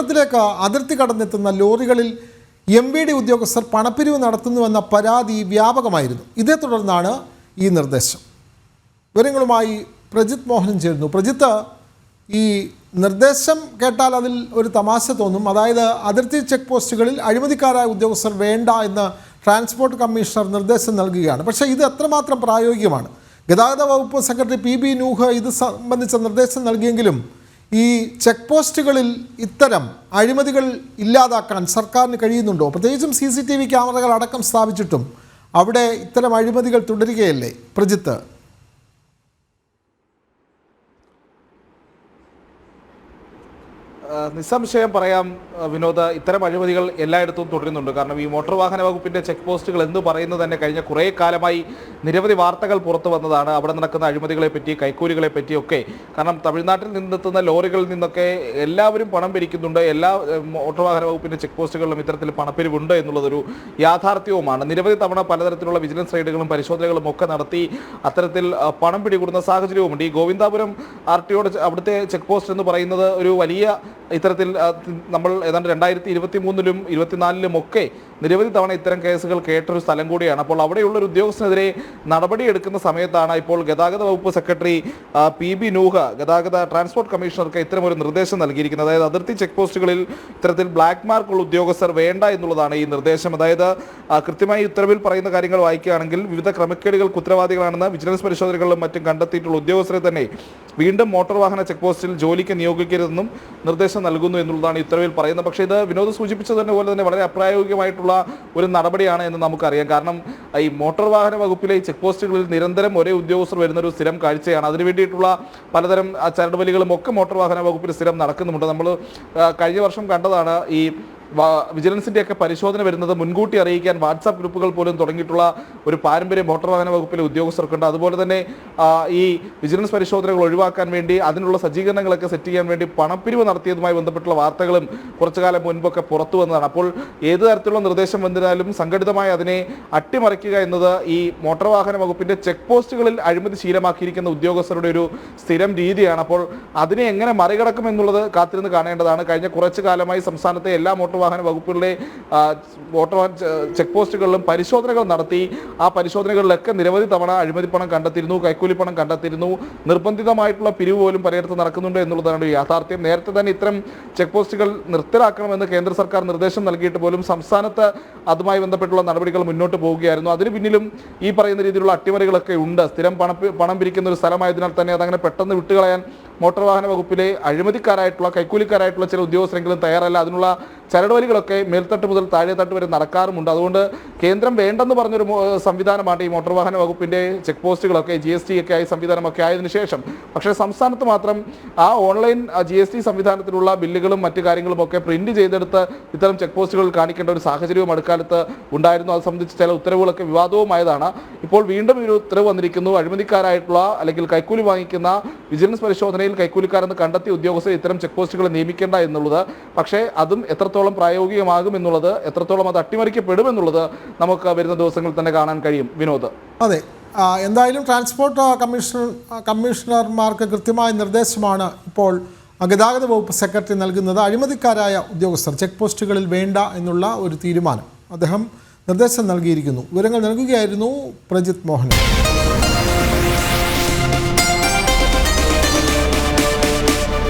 കേരളത്തിലേക്ക് അതിർത്തി കടന്നെത്തുന്ന ലോറികളിൽ എം വി ഡി ഉദ്യോഗസ്ഥർ പണപ്പിരിവ് നടത്തുന്നുവെന്ന പരാതി വ്യാപകമായിരുന്നു. ഇതേ തുടർന്നാണ് ഈ നിർദ്ദേശം. വിവരങ്ങളുമായി പ്രജിത് മോഹനൻ ചേരുന്നു. പ്രജിത്ത് ഈ നിർദ്ദേശം കേട്ടാൽ അതിൽ ഒരു തമാശ തോന്നും. അതായത് അതിർത്തി ചെക്ക് പോസ്റ്റുകളിൽ അഴിമതിക്കാരായ ഉദ്യോഗസ്ഥർ വേണ്ട എന്ന് ട്രാൻസ്പോർട്ട് കമ്മീഷണർ നിർദ്ദേശം നൽകുകയാണ്. പക്ഷേ ഇത് എത്രമാത്രം പ്രായോഗികമാണ്? ഗതാഗത വകുപ്പ് സെക്രട്ടറി പി ബി നൂഹ് ഇത് സംബന്ധിച്ച നിർദ്ദേശം നൽകിയെങ്കിലും ഈ ചെക്ക് പോസ്റ്റുകളിൽ ഇത്തരം അഴിമതികൾ ഇല്ലാതാക്കാൻ സർക്കാരിന് കഴിയുന്നുണ്ടോ? പ്രത്യേകിച്ചും സി സി ടി വി ക്യാമറകൾ അടക്കം സ്ഥാപിച്ചിട്ടും അവിടെ ഇത്തരം അഴിമതികൾ തുടരുകയല്ലേ? പ്രജിത്ത്. നിസ്സംശയം പറയാം വിനോദ. ഇത്തരം അഴിമതികൾ എല്ലായിടത്തും തുടരുന്നുണ്ട്. കാരണം ഈ മോട്ടോർ വാഹന വകുപ്പിന്റെ ചെക്ക് പോസ്റ്റുകൾ എന്ന് പറയുന്നത് തന്നെ കഴിഞ്ഞ കുറേ കാലമായി നിരവധി വാർത്തകൾ പുറത്തു വന്നതാണ്. അവിടെ നടക്കുന്ന അഴിമതികളെ പറ്റി കൈക്കൂലികളെ പറ്റിയൊക്കെ കാരണം തമിഴ്നാട്ടിൽ നിന്നെത്തുന്ന ലോറികളിൽ നിന്നൊക്കെ എല്ലാവരും പണം പിരിക്കുന്നുണ്ട്. എല്ലാ മോട്ടോർ വാഹന വകുപ്പിന്റെ ചെക്ക് പോസ്റ്റുകളിലും ഇത്തരത്തിൽ പണപ്പിരിവുണ്ട് എന്നുള്ളതൊരു യാഥാർത്ഥ്യവുമാണ്. നിരവധി തവണ പലതരത്തിലുള്ള വിജിലൻസ് റെയ്ഡുകളും പരിശോധനകളും ഒക്കെ നടത്തി അത്തരത്തിൽ പണം പിടികൂടുന്ന സാഹചര്യവുമുണ്ട്. ഈ ഗോവിന്ദാപുരം ആർ ടിയുടെ അവിടുത്തെ ചെക്ക് പോസ്റ്റ് എന്ന് പറയുന്നത് ഒരു വലിയ ഇത്തരത്തിൽ നമ്മൾ ഏതാണ്ട് രണ്ടായിരത്തി ഇരുപത്തി മൂന്നിലും ഇരുപത്തിനാലിലും ഒക്കെ നിരവധി തവണ ഇത്തരം കേസുകൾ കേട്ടൊരു സ്ഥലം കൂടിയാണ്. അപ്പോൾ അവിടെയുള്ള ഒരു ഉദ്യോഗസ്ഥനെതിരെ നടപടിയെടുക്കുന്ന സമയത്താണ് ഇപ്പോൾ ഗതാഗത വകുപ്പ് സെക്രട്ടറി പി ബി നൂഹ ഗതാഗത ട്രാൻസ്പോർട്ട് കമ്മീഷണർക്ക് ഇത്തരം ഒരു നിർദ്ദേശം നൽകിയിരിക്കുന്നത്. അതായത് അതിർത്തി ചെക്ക് പോസ്റ്റുകളിൽ ഇത്തരത്തിൽ ബ്ലാക്ക് മാർക്കുള്ള ഉദ്യോഗസ്ഥർ വേണ്ട എന്നുള്ളതാണ് ഈ നിർദ്ദേശം. അതായത് കൃത്യമായി ഉത്തരവിൽ പറയുന്ന കാര്യങ്ങൾ വായിക്കുകയാണെങ്കിൽ വിവിധ ക്രമക്കേടുകൾക്ക് ഉത്തരവാദികളാണെന്ന് വിജിലൻസ് പരിശോധനകളിലും മറ്റും കണ്ടെത്തിയിട്ടുള്ള ഉദ്യോഗസ്ഥരെ തന്നെ വീണ്ടും മോട്ടോർ വാഹന ചെക്ക് പോസ്റ്റിൽ ജോലിക്ക് നിയോഗിക്കരുതെന്നും നിർദ്ദേശം നൽകുന്നു എന്നുള്ളതാണ് ഉത്തരവിൽ പറയുന്നത്. പക്ഷേ ഇത് വിനോദ് സൂചിപ്പിച്ചതിനെ പോലെ തന്നെ വളരെ അപ്രായോഗികമായിട്ടുള്ള ഒരു നടപടിയാണ് എന്ന് നമുക്കറിയാം. കാരണം ഈ മോട്ടോർ വാഹന വകുപ്പിലെ ചെക്ക് പോസ്റ്റുകളിൽ നിരന്തരം ഒരേ ഉദ്യോഗസ്ഥർ വരുന്ന ഒരു സ്ഥിരം കാഴ്ചയാണ്. അതിനു വേണ്ടിയിട്ടുള്ള പലതരം ചരടുവലികളും ഒക്കെ മോട്ടോർ വാഹന വകുപ്പിൽ സ്ഥിരം നടക്കുന്നുണ്ട് നമ്മൾ കഴിഞ്ഞ വർഷം കണ്ടതാണ് ഈ വാ- വിജിലൻസിന്റെ ഒക്കെ പരിശോധന വരുന്നത് മുൻകൂട്ടി അറിയിക്കാൻ വാട്സാപ്പ് ഗ്രൂപ്പുകൾ പോലും തുടങ്ങിയിട്ടുള്ള ഒരു പാരമ്പര്യം മോട്ടോർ വാഹന വകുപ്പിലെ ഉദ്യോഗസ്ഥർക്കുണ്ട്. അതുപോലെ തന്നെ ഈ വിജിലൻസ് പരിശോധനകൾ ഒഴിവാക്കാൻ വേണ്ടി അതിനുള്ള സജ്ജീകരണങ്ങളൊക്കെ സെറ്റ് ചെയ്യാൻ വേണ്ടി പണപ്പിരിവ് നടത്തിയതുമായി ബന്ധപ്പെട്ടുള്ള വാർത്തകളും കുറച്ചു കാലം മുൻപൊക്കെ പുറത്തു വന്നതാണ്. അപ്പോൾ ഏത് തരത്തിലുള്ള നിർദ്ദേശം വന്നിരുന്നാലും സംഘടിതമായി അതിനെ അട്ടിമറിക്കുക എന്നത് ഈ മോട്ടോർ വാഹന വകുപ്പിന്റെ ചെക്ക് പോസ്റ്റുകളിൽ അഴിമതി ശീലമാക്കിയിരിക്കുന്ന ഉദ്യോഗസ്ഥരുടെ ഒരു സ്ഥിരം രീതിയാണ്. അപ്പോൾ അതിനെ എങ്ങനെ മറികടക്കും എന്നുള്ളത് കാത്തിരുന്ന് കാണേണ്ടതാണ്. കഴിഞ്ഞ കുറച്ചു കാലമായി സംസ്ഥാനത്തെ എല്ലാ മോട്ടോർ വാഹന വകുപ്പുകളിലെ മോട്ടോർ ചെക്ക് പോസ്റ്റുകളിലും പരിശോധനകൾ നടത്തി. ആ പരിശോധനകളിലൊക്കെ നിരവധി തവണ അഴിമതിപ്പണം കണ്ടെത്തിയിരുന്നു കൈക്കൂലിപ്പണം കണ്ടെത്തിയിരുന്നു. നിർബന്ധിതമായിട്ടുള്ള പിരിവ് പോലും പലയിടത്ത് നടക്കുന്നുണ്ട് എന്നുള്ളതാണ് യാഥാർത്ഥ്യം. നേരത്തെ തന്നെ ഇത്തരം ചെക്ക് പോസ്റ്റുകൾ നിർത്തലാക്കണമെന്ന് കേന്ദ്ര സർക്കാർ നിർദ്ദേശം നൽകിയിട്ട് പോലും സംസ്ഥാനത്ത് അതുമായി ബന്ധപ്പെട്ടുള്ള നടപടികൾ മുന്നോട്ട് പോവുകയായിരുന്നു. അതിന് പിന്നിലും ഈ പറയുന്ന രീതിയിലുള്ള അട്ടിമറികളൊക്കെ ഉണ്ട്. സ്ഥിരം പണം പണം പിരിക്കുന്ന ഒരു സ്ഥലമായതിനാൽ തന്നെ അതങ്ങനെ പെട്ടെന്ന് വിട്ടുകളയാൻ മോട്ടോർ വാഹന വകുപ്പിലെ അഴിമതിക്കാരായിട്ടുള്ള കൈക്കൂലിക്കാരായിട്ടുള്ള ചില ഉദ്യോഗസ്ഥരെങ്കിലും തയ്യാറല്ല. അതിനുള്ള ചരടുവലികളൊക്കെ മേൽത്തട്ട് മുതൽ താഴെത്തട്ട് വരെ നടക്കാറുമുണ്ട്. അതുകൊണ്ട് കേന്ദ്രം വേണ്ടെന്ന് പറഞ്ഞൊരു സംവിധാനമാണ് ഈ മോട്ടോർ വാഹന വകുപ്പിന്റെ ചെക്ക് പോസ്റ്റുകളൊക്കെ ജി എസ് ടി ഒക്കെ ആയി സംവിധാനമൊക്കെ ആയതിനു ശേഷം. പക്ഷേ സംസ്ഥാനത്ത് മാത്രം ആ ഓൺലൈൻ ജി എസ് ടി സംവിധാനത്തിലുള്ള ബില്ലുകളും മറ്റു കാര്യങ്ങളും ഒക്കെ പ്രിന്റ് ചെയ്തെടുത്ത് ഇത്തരം ചെക്ക് പോസ്റ്റുകൾ കാണിക്കേണ്ട ഒരു സാഹചര്യവും അടുക്കാലത്ത് ഉണ്ടായിരുന്നു. അത് സംബന്ധിച്ച് ചില ഉത്തരവുകളൊക്കെ വിവാദവുമായതാണ്. ഇപ്പോൾ വീണ്ടും ഒരു ഉത്തരവ് വന്നിരിക്കുന്നു. അഴിമതിക്കാരായിട്ടുള്ള അല്ലെങ്കിൽ കൈക്കൂലി വാങ്ങിക്കുന്ന വിജിലൻസ് പരിശോധനയിൽ കൈക്കൂലിക്കാരെന്ന് കണ്ടെത്തിയ ഉദ്യോഗസ്ഥർ ഇത്തരം ചെക്ക് പോസ്റ്റുകൾ നിയമിക്കേണ്ട എന്നുള്ളത്. പക്ഷേ അതും എത്രത്തോളം പ്രായോഗികമാകും എന്നുള്ളത് എത്രത്തോളം അത് അട്ടിമറിക്കപ്പെടും എന്നുള്ളത് നമുക്ക് വരുന്ന ദിവസങ്ങളിൽ തന്നെ കാണാൻ കഴിയും. വിനോദ്. അതെ. എന്തായാലും ട്രാൻസ്പോർട്ട് കമ്മീഷണർ കമ്മീഷണർമാർക്ക് കൃത്യമായ നിർദ്ദേശമാണ് ഇപ്പോൾ ഗതാഗത വകുപ്പ് സെക്രട്ടറി നൽകുന്നത്. അഴിമതിക്കാരായ ഉദ്യോഗസ്ഥർ ചെക്ക് പോസ്റ്റുകളിൽ വേണ്ട എന്നുള്ള ഒരു തീരുമാനം അദ്ദേഹം നിർദ്ദേശം നൽകിയിരിക്കുന്നു. വിവരങ്ങൾ നൽകുകയായിരുന്നു പ്രജിത് മോഹൻ